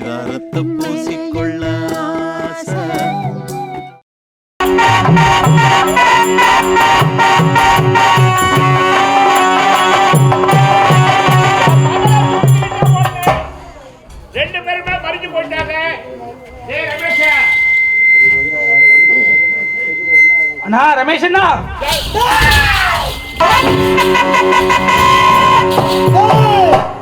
பரிதாரத்தை பூசிக்கொள்ள. ரெண்டு பேருமே மறிஞ்சு போயிட்டாங்க. ஏய் ரமேஷா. அண்ணா ரமேஷ் அண்ணா யார்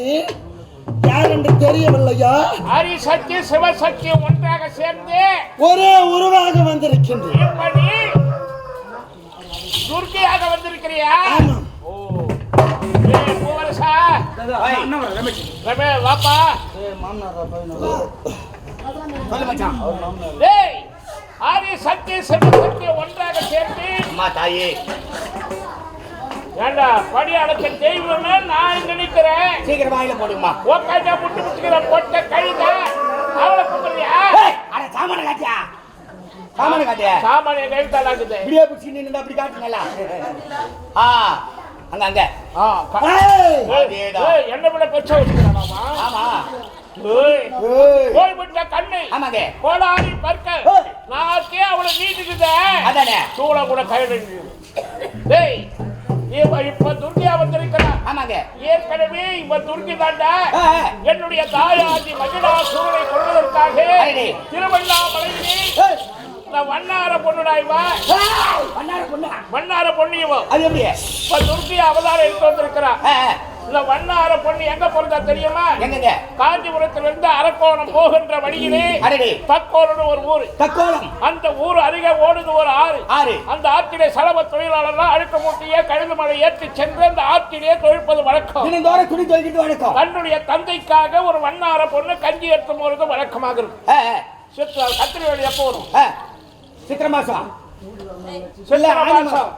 வந்தது யார் என்று தெரியவில்லையா? ஹரி சக்தி சிவசக்தி ஒன்றாக சேர்ந்து ஒரே உருவாக வந்திருக்கின்றேன் இப்படி துர்க்கையாக வந்திருக்கிறியா? வாப்பா. டேய் ஆரிய சக்தி சிவசக்தி ஒன்றாக சேர்ந்து அம்மா தாயே. ஏண்டா படி அடைச்ச தெய்வமே நான் நினைக்கிறேன் சீக்கிரம் வாயில போடுங்கம்மா. உக்காந்தா முட்டு முட்டுக்கிற பொட்ட கழுத அவளை கூப்பிடுறியா? அட சாமான காட்டியா? சாமான காட்டியா? சாமானிய கழுத்தாலாக்குது இப்படியே பிடிச்சி நின்று அப்படி காட்டுங்களா ஆ அங்க அங்க. என்ன விட பெருசா வச்சுக்கிறானாமா ஆமா. ஏய் ஏய், கோல் விட்ட கண்ணை. ஆமாங்க. கோடாரி பற்க ஏய். நாக்கே அவளை நீட்டுக்குதே. அதானே. சூள கூட கைடு டேய் இப்ப துர்கியா வந்திருக்கிறா ஆமாங்க. ஏற்கனவே இப்ப துர்கி தாண்டா. என்னுடைய தாயாதி மகிழாசூரனை கொள்வதற்காக அடடே. திருவண்ணாமலையிலே வண்ணார பொண்ணுடா இவ ஏய், பண்ணாரு பொண்ணா? வண்ணார பொண்ணு இவ. அது எப்படி? இப்ப துர்கி அவதாரம் எடுத்து வந்திருக்கிறா. ஆ, ஆ. இந்த வண்ணார பொண்ணு எங்க பிறந்தா தெரியுமா? எங்கங்க? காஞ்சிபுரத்திலிருந்து அரக்கோணம் போகின்ற வழியிலே தக்கோரன்னு ஒரு ஊரு. தக்கோலம் அந்த ஊர் அருகே ஓடுது ஒரு ஆறு. ஆறு. அந்த ஆற்றிலே சலவ தொழிலாளர்கள் அழுக்க மூட்டையே கழுது மலை ஏற்றி சென்று அந்த ஆற்றிலே தொழிற்பது வழக்கம். தினந்தோறும் துணி தன்னுடைய தந்தைக்காக ஒரு வண்ணார பொண்ணு கஞ்சி எடுத்து போறது வழக்கமாக இருக்கும். கத்திரி வழி எப்போ வரும். சித்திரை மாசம். ஆனி மாசம்.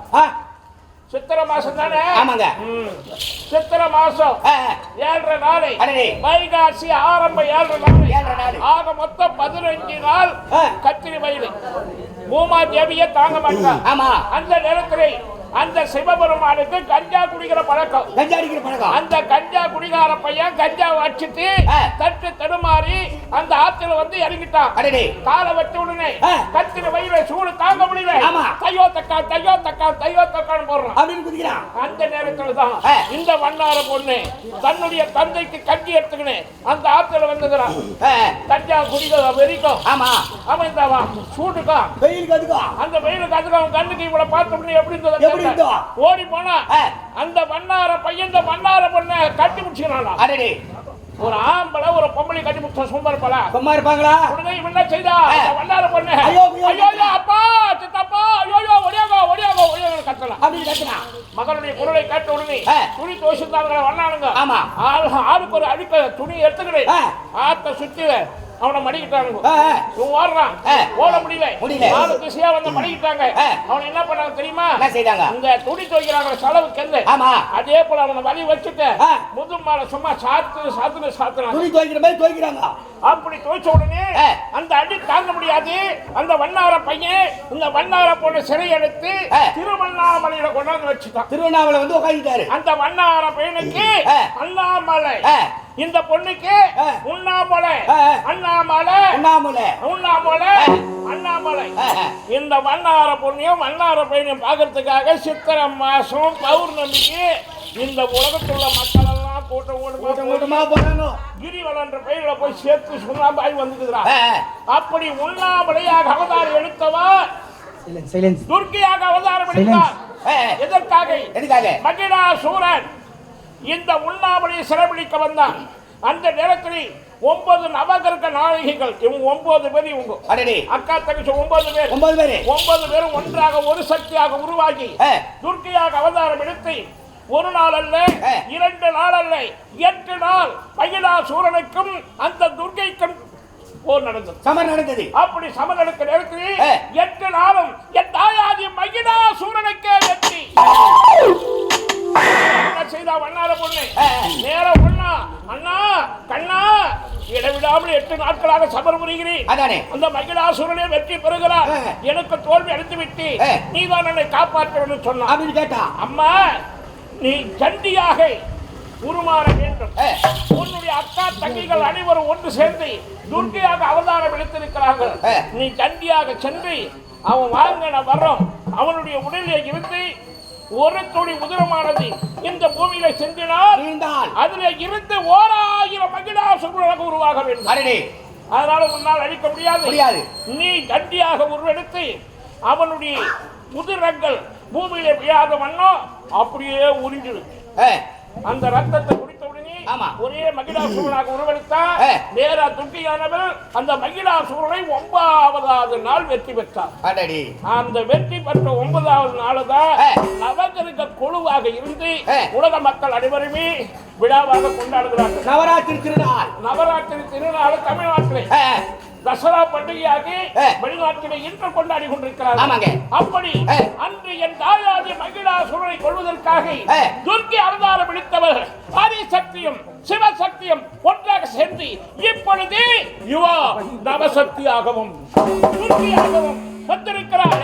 சித்திரை மாசம் தானே ஆமாங்க. சித்திரை மாசம். ஏழரை நாளை. வைகாசி ஆரம்ப ஏழரை நாளை நாளு. ஆக மொத்தம் பதினஞ்சு நாள். கத்திரி வயலு பூமா தேவியை தாங்க மாட்டான் ஆமா அந்த நேரத்திலே அந்த சிவபெருமானுக்கு கஞ்சா குடிக்கிற பழக்கம் கஞ்சா அடிக்கிற பழக்கம் அந்த கஞ்சா குடிகார பையன் கஞ்சா வச்சுட்டு. தட்டு தடுமாறி அந்த ஆத்துல வந்து இறங்கிட்டான் காலை வெட்ட உடனே. கத்திரி வயிறு சூடு தாங்க முடியல ஆமா. தையோ தக்கா தையோ தக்கா தையோ தக்கான்னு போடுறான். அப்படின்னு குதிக்கிறான். அந்த நேரத்துல தான். இந்த வண்ணார பொண்ணு தன்னுடைய தந்தைக்கு கஞ்சி எடுத்துக்கினேன் அந்த ஆத்துல வந்துக்கிறான். கஞ்சா குடிக்க வெறிக்கும். ஆமா. அவன் இந்த சூட்டுக்கும் வெயிலுக்கு அதுக்கும் அந்த வெயிலுக்கு அதுக்கு அவன் கண்ணுக்கு இவ்வளவு பார்த்த உடனே எப்படி இருந்தது? ஓடி போனா. அந்த வண்ணார பையன் இந்த வண்ணார பொண்ணை கட்டி முடிச்சுக்கிறானா அடடே. ஒரு ஆம்பளை ஒரு பொம்பளை கட்டி முடிச்ச சும்மா இருப்பாளா சும்மா இருப்பாங்களா? உடனே இவன் என்ன செய்தா? வண்ணார பொண்ணு. ஐயோ, ஐயோ, அப்பா சித்தப்பா ஐயோ ஒடியாகோ ஒடியாகோ ஒடியாகோ கத்தலாம். அப்படின்னு கத்துனா மகளுடைய குரலை கேட்ட உடனே. துணி துவசித்தாங்க வண்ணானுங்க ஆமா. ஆளு- ஆளுக்கு ஒரு அழுக்க துணி எடுத்துக்கிறேன் ஆ. ஆத்த சுத்தி அவனை ஆ. இவன் ஓடுறான். ஓட முடியல முடியல. நாலு திசையா வந்து மடிக்கிட்டாங்க. அவன் என்ன பண்ணாங்க தெரியுமா என்ன செய்தாங்க இந்த துணி துவைக்கிறாங்க செலவுக்கு எந்த ஆமா அதே போல அவனை வழி வச்சுட்டு. முது மேல சும்மா சாத்து சாத்துன்னு சாத்துறாங்க துணி துவைக்கிற மாதிரி துவைக்கிறாங்க அப்படி துவைச்ச உடனே. அந்த அடி தாங்க முடியாது அந்த வண்ணார பையன் இந்த வண்ணார பொண்ணு சிறை எடுத்து. திருவண்ணாமலையில கொண்டாந்து வச்சுட்டான் திருவண்ணாமலை வந்து உட்காந்துட்டாரு அந்த வண்ணார பையனுக்கு. அண்ணாமலை. இந்த பொண்ணுக்கு. உண்ணாமலை. அண்ணாமலை உண்ணாமலை உண்ணாமலை. அண்ணாமலை. இந்த வண்ணார பொண்ணையும் வண்ணார பையனையும் பார்க்கறதுக்காக சித்திரை மாசம் பௌர்ணமிக்கு இந்த உலகத்துள்ள மக்கள் எல்லாம் கூட்டம் கூட்டம் கூட்டம் போறாங்க கிரிவலன்ற பெயரில் போய் சேர்த்து சுண்ணாம்பாய் ஆ. அப்படி உண்ணாமலையாக அவதாரம் எடுத்தவா துர்க்கியாக அவதாரம் எடுத்தார். எதற்காக எதுக்காக மகிழா சூரன் இந்த உண்ணாமலையை சிறைபிடிக்க வந்தான். அந்த நேரத்தில் ஒன்பது நவகிரக நாயகிகள் இவங்க ஒன்பது பேர் இவங்க. அக்கா தங்கச்சி ஒன்பது பேர். ஒன்பது பேரு. ஒன்பது பேரும் ஒன்றாக ஒரு சக்தியாக உருவாகி. துர்க்கையாக அவதாரம் எடுத்து ஒரு நாள் அல்ல. இரண்டு நாள் அல்ல எட்டு நாள் மகிழா சூரனுக்கும் அந்த துர்க்கைக்கும் போர் நடந்தது. சமர் நடந்தது. அப்படி சமநடுக்க நேரத்தில் ஆ. எட்டு நாளும் என் தாயாதி மகிழா சூரனுக்கே வெற்றி. செய்தா வண்ணார பொண்ணு. நேரம் ஒண்ணா அண்ணா கண்ணா இடைவிடாமல் எட்டு நாட்களாக சபர் புரிகிறேன் அந்த மகிழாசுரனே வெற்றி பெறுகிறார். எனக்கு தோல்வி அளித்து விட்டு ஆ. நீதான் என்னை காப்பாற்ற வேண்டும் அம்மா நீ சண்டியாக உருமாற வேண்டும். உன்னுடைய அக்கா தங்கிகள் அனைவரும் ஒன்று சேர்ந்து துர்க்கையாக அவதாரம் எடுத்திருக்கிறார்கள். நீ சண்டியாக சென்று அவன் வாங்கின வர்றோம் அவனுடைய உடலிலே இருந்து ஒரு துளி உதிரமானது இந்த பூமியில சென்றினால் அதுல இருந்து ஓராயிரம் மகிழாசுரனாக உருவாக வேண்டும். அதனால உன்னால் அழிக்க முடியாது. முடியாது. நீ கண்டியாக உருவெடுத்து அவனுடைய முதிரங்கள் பூமியிலே விழாத வண்ணம் அப்படியே உறிஞ்சிடு. ஆ, அந்த ரத்தத்தை ஆமா. ஒரே மகிழாசூரனாக உருவெடுத்தா ஆ. நேரா துர்க்கையானவர் அந்த மகிழாசூரனை ஒன்பதாவது நாள் வெற்றி பெற்றார் அந்த வெற்றி பெற்ற ஒன்பதாவது நாள் தான் ஆ. நவகிரக குழுவாக இருந்து. உலக மக்கள் அனைவருமே விழாவாக கொண்டாடுகிறார்கள் நவராத்திரி திருநாள் நவராத்திரி திருநாள் தமிழ்நாட்டிலே தசரா பண்டிகையாக. வெளிநாட்டிலே இன்று கொண்டாடி கொண்டிருக்கிறார்கள் ஆமாங்க. அப்படி. அன்று என் தாயாதி மகிழாசுரனை கொள்வதற்காக ஆ. துர்க்கி அவதாரம் பிடித்தவர் ஆதிசக்தியும் சிவசக்தியும் ஒன்றாக சேர்ந்து இப்பொழுது யுவா நவசக்தியாகவும் துர்க்கியாகவும் வந்திருக்கிறார்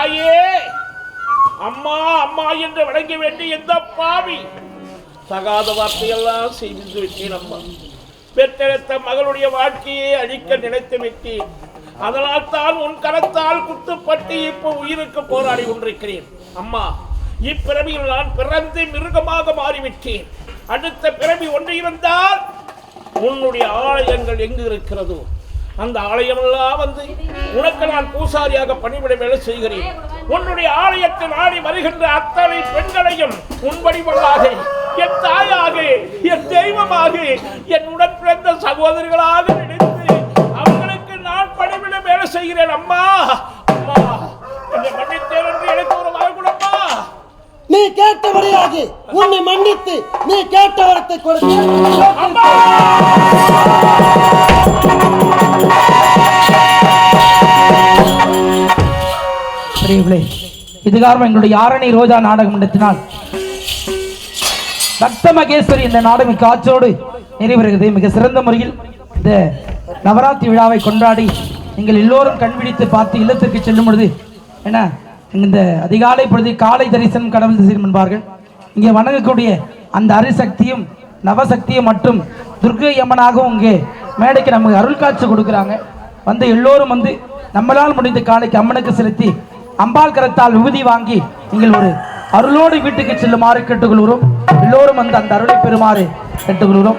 தாயே அம்மா அம்மா என்று வணங்க வேண்டிய எந்த பாவி தகாத வார்த்தையெல்லாம் செய்து விட்டேன் அம்மா. பெற்றெடுத்த மகளுடைய வாழ்க்கையை அழிக்க நினைத்து விட்டேன். அதனால் தான் உன் கரத்தால் குத்துப்பட்டு இப்போ உயிருக்கு போராடி கொண்டிருக்கிறேன். அம்மா இப்பிறவியில் நான் பிறந்து மிருகமாக மாறிவிட்டேன். அடுத்த பிறவி ஒன்று இருந்தால் உன்னுடைய ஆலயங்கள் எங்கு இருக்கிறதோ அந்த ஆலயமெல்லாம் வந்து உனக்கு நான் பூசாரியாக பணிவிட வேலை செய்கிறேன். உன்னுடைய ஆலயத்தில் ஆடி வருகின்ற அத்தனை பெண்களையும் உன் வடிவமாக என் தாயாக என் தெய்வமாக என் உடன் பிறந்த சகோதரிகளாக நினைத்து அவங்களுக்கு நான் பணிவிட வேலை செய்கிறேன். அம்மா அம்மா என்னை மன்னித்தேன் என்று எனக்கு ஒரு வரக்கூடம்மா நீ கேட்டபடியாக உன்னை மன்னித்து நீ கேட்ட வரத்தை கொடுத்து இது காரணம் எங்களுடைய ஆரணி ரோஜா நாடகம் நடத்தினால். ரத்த மகேஸ்வரி இந்த நாடகம் காட்சியோடு நிறைவருகிறது மிக சிறந்த முறையில் இந்த நவராத்திரி விழாவை கொண்டாடி நீங்கள் எல்லோரும் கண்பிடித்து பார்த்து இல்லத்திற்கு செல்லும் பொழுது என்ன இந்த அதிகாலை பொழுது காலை தரிசனம் கடவுள் தரிசனம் என்பார்கள். இங்கே வணங்கக்கூடிய அந்த அரிசக்தியும் நவசக்தியும் மற்றும் துர்க்கை அம்மனாகவும் இங்கே மேடைக்கு நமக்கு அருள் காட்சி கொடுக்குறாங்க. வந்து எல்லோரும் வந்து நம்மளால் முடிந்த காலைக்கு அம்மனுக்கு செலுத்தி அம்பாள் கரத்தால் விபூதி வாங்கி நீங்கள் ஒரு அருளோடு வீட்டுக்கு செல்லுமாறு கேட்டுக்கொள்கிறோம். எல்லோரும் வந்து அந்த அருளை பெறுமாறு கேட்டுக்கொள்கிறோம்.